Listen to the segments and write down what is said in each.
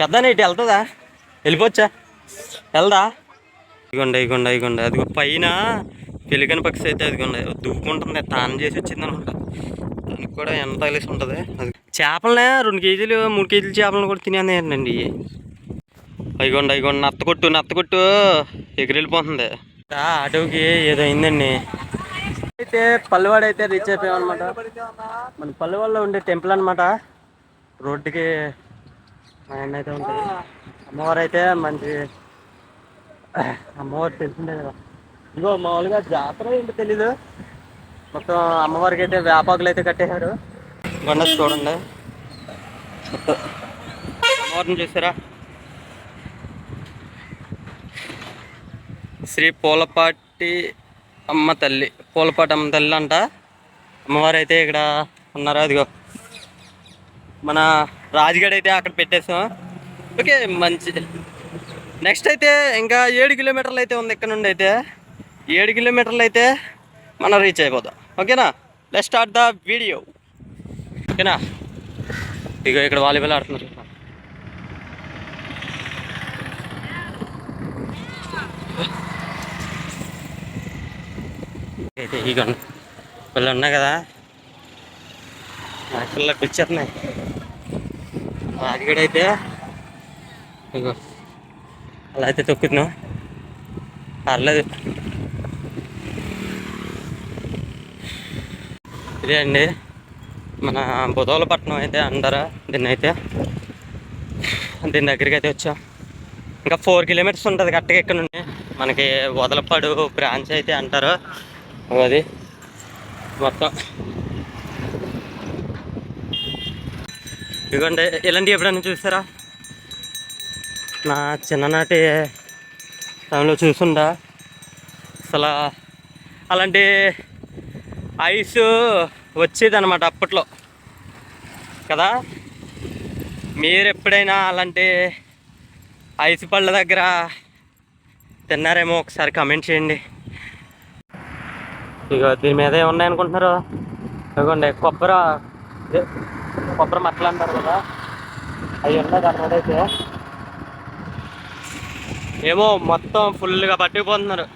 పెద్ద ఇటు వెళ్తుందా? వెళ్ళిపోవచ్చా? వెళ్దా? ఇగోండి ఇగోండి ఇగోండి అది పైన పెలికని పక్షి అయితే అదిగోండి. దువ్వుకుంటుంది తానం చేసి వచ్చింది అనమాట దానికి కూడా ఎంత తగిలేసి ఉంటుంది? అది చేపలనే రెండు కేజీలు మూడు కేజీలు చేపలను కూడా తినేదండి ఇవి అయిగోండి అయిగోండి నత్త కొట్టు నత్త కొట్టు. ఏదో అయిందండి. అయితే పల్లెవాడ అయితే రీచ్ అయిపోయాం అనమాట. మన పల్లెవాడలో ఉండే టెంపుల్ అనమాట. రోడ్డుకి ఆయన అయితే ఉంటుంది. అమ్మవారు అయితే మంచి అమ్మవారు తెలిసిందే కదా. ఇదిగో మామూలుగా జాతర ఏంటి తెలీదు. మొత్తం అమ్మవారికి అయితే వ్యాపకులు అయితే కట్టేశారు. కొండ చూడండి. మొత్తం అమ్మవారిని చూసారా? శ్రీ పూలపాటి అమ్మ తల్లి. పూలపాటి అమ్మ తల్లి అంట. అమ్మవారు అయితే ఇక్కడ ఉన్నారు? అదిగో మన రాజుగడ్ అయితే అక్కడ పెట్టేసాం. ఓకే మంచి. నెక్స్ట్ అయితే ఇంకా ఏడు కిలోమీటర్లు అయితే ఉంది ఇక్కడ నుండి అయితే. ఏడు కిలోమీటర్లు అయితే మనం రీచ్ అయిపోదాం. ఓకేనా లెట్ స్టార్ట్ ద వీడియో ఓకేనా ఇగో ఇక్కడ వాలీబాల్ ఆడుతున్నారు అయితే ఇక పిల్లలు ఉన్నాయి కదా. నా. పిల్లలకు వచ్చేస్తున్నాయి ఇగో అలా అయితే తొక్కుతున్నాం. పర్లేదు. ఇదే అండి మన బుధవలపట్నం అయితే అంటారా దీన్ని అయితే. దీని దగ్గరికి అయితే వచ్చాం. ఇంకా ఫోర్ కిలోమీటర్స్ ఉంటుంది కరెక్ట్గా ఇక్కడ నుండి. మనకి వదలపాడు బ్రాంచ్ అయితే అంటారు. అది మొత్తం ఇదిగోండి ఇలాంటి ఎప్పుడైనా చూసారా? నా చిన్ననాటి టైంలో చూసుండా అసలు అలాంటి ఐస్ వచ్చేది అనమాట అప్పట్లో. కదా? మీరు ఎప్పుడైనా అలాంటి ఐస్ పళ్ళ దగ్గర తిన్నారేమో ఒకసారి కమెంట్ చేయండి. ఇక దీని మీద ఏమున్నాయి అనుకుంటున్నారు ఇదిగోండి కొబ్బరి కొబ్బరి మట్టలు అంటారు కదా అవి ఉన్నాయి అనమాట అయితే. ఏమో మొత్తం ఫుల్గా పట్టుకుపోతున్నారు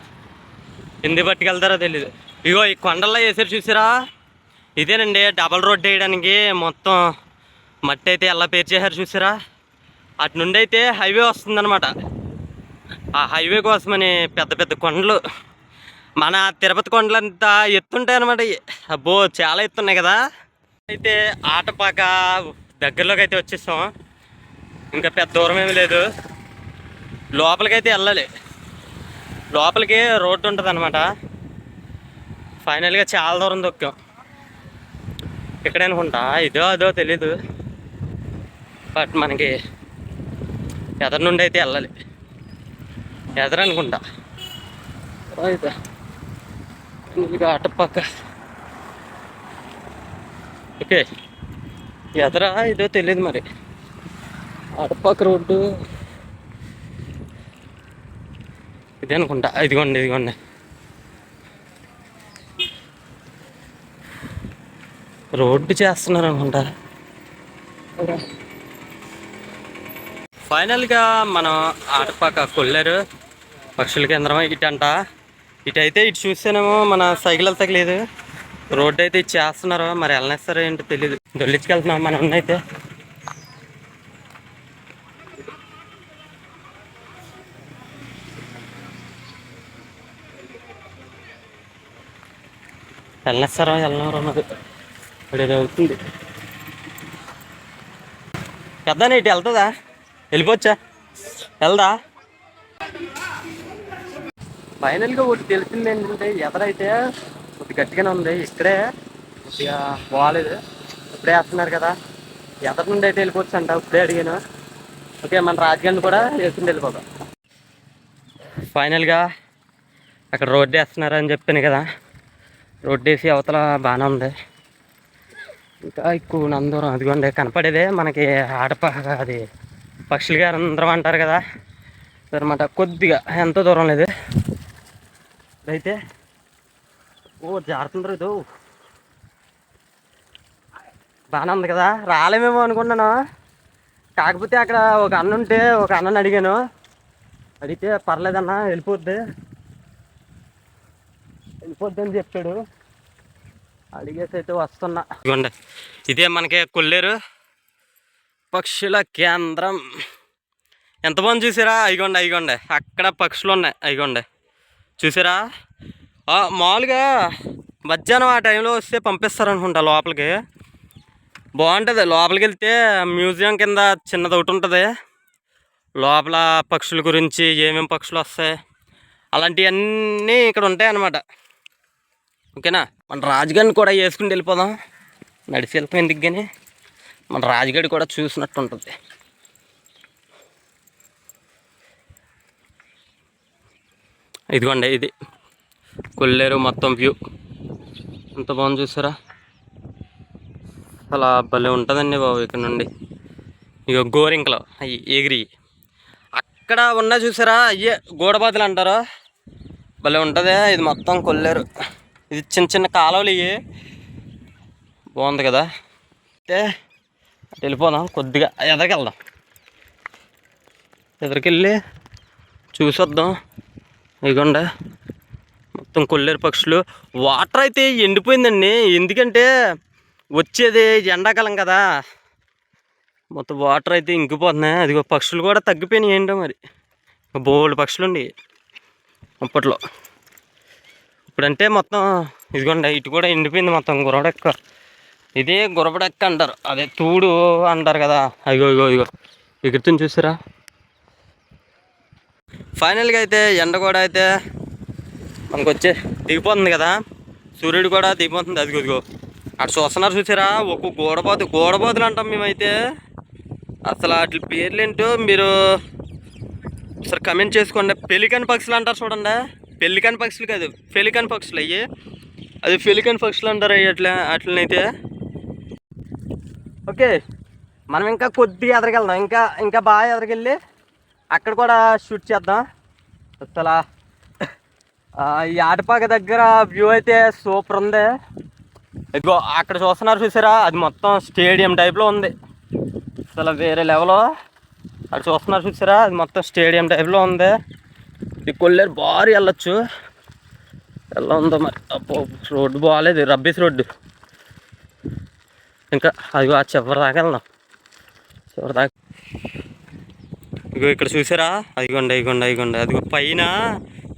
ఎందుకు పట్టుకెళ్తారో తెలీదు. ఇగో ఈ కొండల్లో వేసారు చూసారా? ఇదేనండి డబల్ రోడ్ వేయడానికి మొత్తం మట్టి అయితే ఎలా పేర్చేశారు చూసారా? అటు నుండి అయితే హైవే వస్తుందన్నమాట. ఆ హైవే కోసమని పెద్ద పెద్ద కొండలు మన తిరుపతి కొండలంతా ఎత్తుంటాయి అనమాట అబ్బో చాలా ఎత్తున్నాయి కదా. అయితే ఆటపాక దగ్గరలోకి అయితే వచ్చేసాం. ఇంకా పెద్ద దూరం ఏమీ లేదు. లోపలికి అయితే వెళ్ళాలి. లోపలికి రోడ్డు ఉంటుంది అనమాట ఫైనల్గా చాలా దూరం దొక్కాం. ఇక్కడ అనుకుంటా ఇదో అదో తెలీదు. బట్ మనకి ఎదరి నుండి అయితే వెళ్ళాలి. ఎదరనుకుంటా. అయితే ఇక అటుపక్క ఓకే. ఎదరా ఏదో తెలియదు మరి. అటుపక్క రోడ్డు. ఇదే అనుకుంటా. ఇదిగోండి ఇదిగోండి. రోడ్డు చేస్తున్నారు అనుకుంటా. ఫైనల్గా మనం ఆటపాక కొల్లారు. పక్షుల కేంద్రం ఇటంట. ఇటైతే ఇటు అయితే ఇటు చూస్తేనేమో మన సైకిల్ వెళ్తలేదు రోడ్ అయితే ఇచ్చేస్తున్నారు మరి వెళ్ళనేస్తారో ఏంటో తెలియదు దొల్లించుకెళ్తున్నాం మనం అయితే వెళ్ళనేస్తారో వెళ్ళినారో అన్నది ఇప్పుడు ఏదో అవుతుంది. పెద్ద ఇటు వెళ్తుందా? వెళ్ళిపోవచ్చా? వెళ్దా? ఫైనల్గా ఒకటి తెలిసింది ఏంటంటే ఎదరైతే గట్టిగానే ఉంది. ఇక్కడే కొద్దిగా బాగాలేదు ఇప్పుడే వేస్తున్నారు కదా. ఎదరి నుండి అయితే వెళ్ళిపోవచ్చు అంట ఇప్పుడే అడిగాను. ఓకే మన రాజగండ్ కూడా వేసుకుని వెళ్ళిపోదాం. ఫైనల్గా అక్కడ రోడ్డు వేస్తున్నారని చెప్పాను కదా. రోడ్డు వేసి అవతల బాగానే ఉంది. ఇంకా ఎక్కువ నందూరం అదిగోండి కనపడేదే మనకి ఆడప అది పక్షులు గారు అందరం అంటారు కదా. అనమాట కొద్దిగా ఎంత దూరం లేదు. అయితే ఓ జారుతుండ్రు ఇది. బాగానే ఉంది కదా రాలేమేమో అనుకున్నాను కాకపోతే అక్కడ ఒక అన్న ఉంటే ఒక అన్నని అడిగాను. అడిగితే పర్లేదన్నా వెళ్ళిపోద్ది. వెళ్ళిపోద్ది అని చెప్పాడు. అడిగేసి అయితే వస్తున్నా. ఇదిగోండి. ఇదే మనకి కొల్లేరు పక్షుల కేంద్రం. ఎంత బాగుంది చూసారా? అయిగోండి అయిగోండి అక్కడ పక్షులు ఉన్నాయి. అయిగోండి చూసారా? మామూలుగా మధ్యాహ్నం ఆ టైంలో వస్తే పంపిస్తారు అనుకుంటా లోపలికి. బాగుంటుంది. లోపలికి వెళ్తే మ్యూజియం కింద చిన్నది ఒకటి ఉంటుంది. లోపల పక్షుల గురించి ఏమేమి పక్షులు వస్తాయి అలాంటివన్నీ ఇక్కడ ఉంటాయి అన్నమాట. ఓకేనా? మన రాజుగారిని కూడా వేసుకుని వెళ్ళిపోదాం. నడిచి వెళ్ళిపోయింది కానీ మన రాజుగారి కూడా చూసినట్టు ఉంటుంది ఇదిగోండి ఇది. కొల్లేరు మొత్తం వ్యూ. ఎంత బాగుంది చూసారా? అలా భలే ఉంటుందండి బాబు ఇక్కడ నుండి. ఇక గోరింకలు అవి ఎగిరి. అక్కడ ఉన్న చూసారా? అయ్యే గోడబాతులు అంటారు. భలే ఉంటుంది ఇది మొత్తం కొల్లేరు. ఇది చిన్న చిన్న కాలువలు ఇవి బాగుంది కదా? అయితే వెళ్ళిపోదాం కొద్దిగా ఎదరికెళ్దాం. ఎదరికెళ్ళి చూసొద్దాం. ఇదిగోండి మొత్తం కొల్లేరు పక్షులు. వాటర్ అయితే ఎండిపోయిందండి. ఎందుకంటే వచ్చేది ఎండాకాలం కదా. మొత్తం వాటర్ అయితే ఇంకిపోతున్నాయి. అదిగో పక్షులు కూడా తగ్గిపోయినాయి ఏంటో మరి. బోల్డ్ పక్షులు ఉండి అప్పట్లో. ఇప్పుడంటే మొత్తం ఇదిగోండి ఇటు కూడా ఎండిపోయింది మొత్తం గురవడెక్క ఇదే గురబడెక్క అంటారు. అదే తూడు అంటారు కదా. అదిగో ఇగో ఇగో ఎగురుతుంది చూసారా? ఫైనల్గా అయితే ఎండ కూడా అయితే మనకు వచ్చే దిగిపోతుంది కదా. సూర్యుడు కూడా దిగిపోతుంది. అది కొద్దిగో అటు చూస్తున్నారు చూసారా? ఒక్క గోడపోతు గోడపోతులు అంటాం మేమైతే. అసలు వాటి పేర్లు ఏంటో మీరు ఒకసారి కమెంట్ చేసుకోండి. పెలికన్ పక్షులు అంటారు చూడండి. పెలికన్ పక్షులు కాదు పెలికన్ పక్షులు అయ్యి. అది పెలికన్ పక్షులు అంటారు అయ్యి అట్లా అట్లనైతే. ఓకే మనం ఇంకా కొద్దిగా ఎదరికెళ్దాం ఇంకా ఇంకా బాగా ఎదరికెళ్ళి అక్కడ కూడా షూట్ చేద్దాం. అసలు ఈ ఆటపాక దగ్గర వ్యూ అయితే సూపర్ ఉంది. ఇదిగో అక్కడ చూస్తున్నారు చూసారా? అది మొత్తం స్టేడియం టైప్లో ఉంది. అసలు వేరే లెవెల్ అక్కడ చూస్తున్నారు చూసారా? అది మొత్తం స్టేడియం టైప్లో ఉంది. ఈ కొల్లేరు భారీ వెళ్ళొచ్చు. ఎలా ఉందో మరి. రోడ్డు బాగాలేదు రబ్బీస్ రోడ్డు. ఇంకా అదిగో ఆ చివరి దాకా వెళ్దాం. చివరి దాకా. ఇగో ఇక్కడ చూసారా? అదిగోండి అదిగోండి అదిగోండి. అదిగో పైన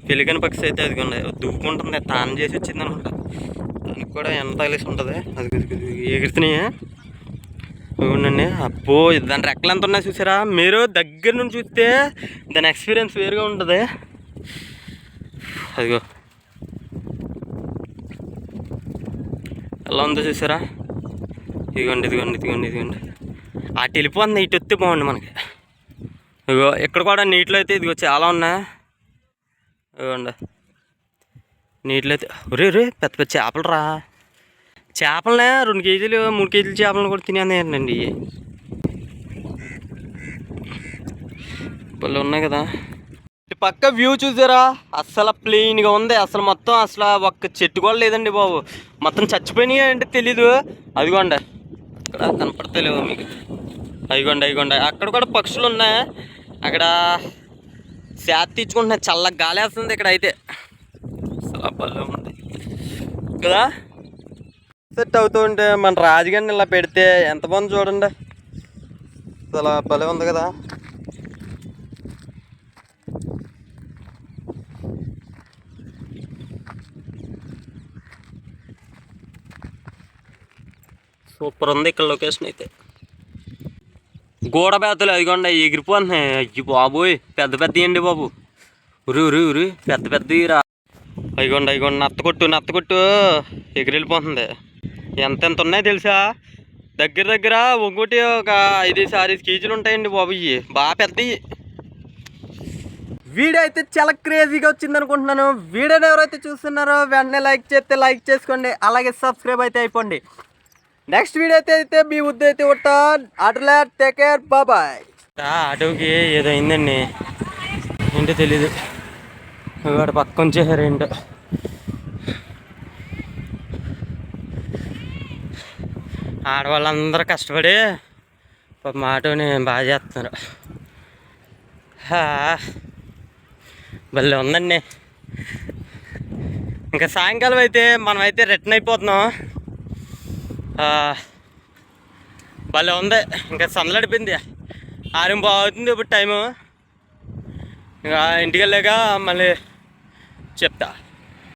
పెళ్ళికని పక్షి అయితే అదిగోండి దువ్వుకుంటుంది తానం చేసి వచ్చింది అనమాట. దానికి కూడా ఎంత తగిలేసి ఉంటుంది? అది ఎగురుతున్నాయి? అవునండి అబ్బో దాని రెక్కలు ఎంత ఉన్నాయి చూసారా? మీరు దగ్గర నుంచి చూస్తే దాని ఎక్స్పీరియన్స్ వేరుగా ఉంటుంది. అదిగో. ఎలా ఉందో చూసారా? ఇదిగోండి ఇదిగోండి ఇదిగోండి ఇదిగోండి. ఆ వెళ్ళిపోతుంది ఇటు వస్తే బాగుంది మనకి. ఇదిగో ఇక్కడ కూడా నీటిలో అయితే ఇదిగో చాలా ఉన్నాయి. ఇవ్వండి నీటిలో అయితే ఒరే రే పెద్ద పెద్ద చేపలు రా చేపలనే రెండు కేజీలు మూడు కేజీలు చేపలను కూడా తినేయండి పళ్ళు ఉన్నాయి కదా. పక్క వ్యూ చూసారా? అస్సలు ప్లెయిన్గా ఉంది. అసలు మొత్తం అసలు ఒక్క చెట్టు కూడా లేదండి బాబు. మొత్తం చచ్చిపోయినాయి అంటే తెలీదు. అదిగోండి. ఇక్కడ కనపడతలేవు మీకు. అదిగోండి అదిగోండి. అక్కడ కూడా పక్షులు ఉన్నాయి. అక్కడ శాత తీర్చుకుంటున్నాయి చల్లగా గాలి వేస్తుంది ఇక్కడ అయితే. అసలు ఉంది. కదా? సెట్ అవుతూ ఉంటే మన రాజుగారిని ఇలా పెడితే ఎంత బాగుంది చూడండి. అసలు భలే ఉంది కదా. సూపర్ ఉంది ఇక్కడ లొకేషన్ అయితే. గోడ బేతలు అదిగోండి ఎగిరిపోతున్నాయి అయ్యి బాబోయ్ పెద్ద పెద్ద అండి బాబు? ఉరి ఉరి ఉరి పెద్ద పెద్ద రా అదిగోండి అదిగోండి నత్త కొట్టు నత్త కొట్టు. ఎగిరెళ్ళిపోతుంది. ఎంత ఎంత ఉన్నాయి తెలుసా? దగ్గర దగ్గర ఒక్కొక్కటి ఒక ఐదు ఆరు కేజీలు ఉంటాయండి బాబు ఇవి బాగా పెద్దవి వీడియో అయితే చాలా క్రేజీగా వచ్చింది అనుకుంటున్నాను. వీడియోని ఎవరైతే చూస్తున్నారో వెంటనే లైక్ చేస్తే లైక్ చేసుకోండి. అలాగే సబ్స్క్రైబ్ అయితే అయిపోండి. నెక్స్ట్ వీడియో అయితే మీ ఉద్ద అయితే ఉంటాను అట్లా టేక్ కేర్ బాబాయ్ ఆటోకి ఏదో అయిందండి. ఏంటో తెలీదు. వాడు పక్కన ఉంచేసారు ఏంటో. ఆడవాళ్ళందరూ కష్టపడి మా ఆటోని బాగా చేస్తున్నారు. భలే ఉందండి. ఇంకా సాయంకాలం అయితే మనమైతే రిటర్న్ అయిపోతున్నాం. భలే ఉంది. ఇంకా సందలడిపోయింది ఆరు బాగుతుంది ఇప్పుడు టైము ఇంకా ఇంటికి వెళ్ళాక మళ్ళీ చెప్తా.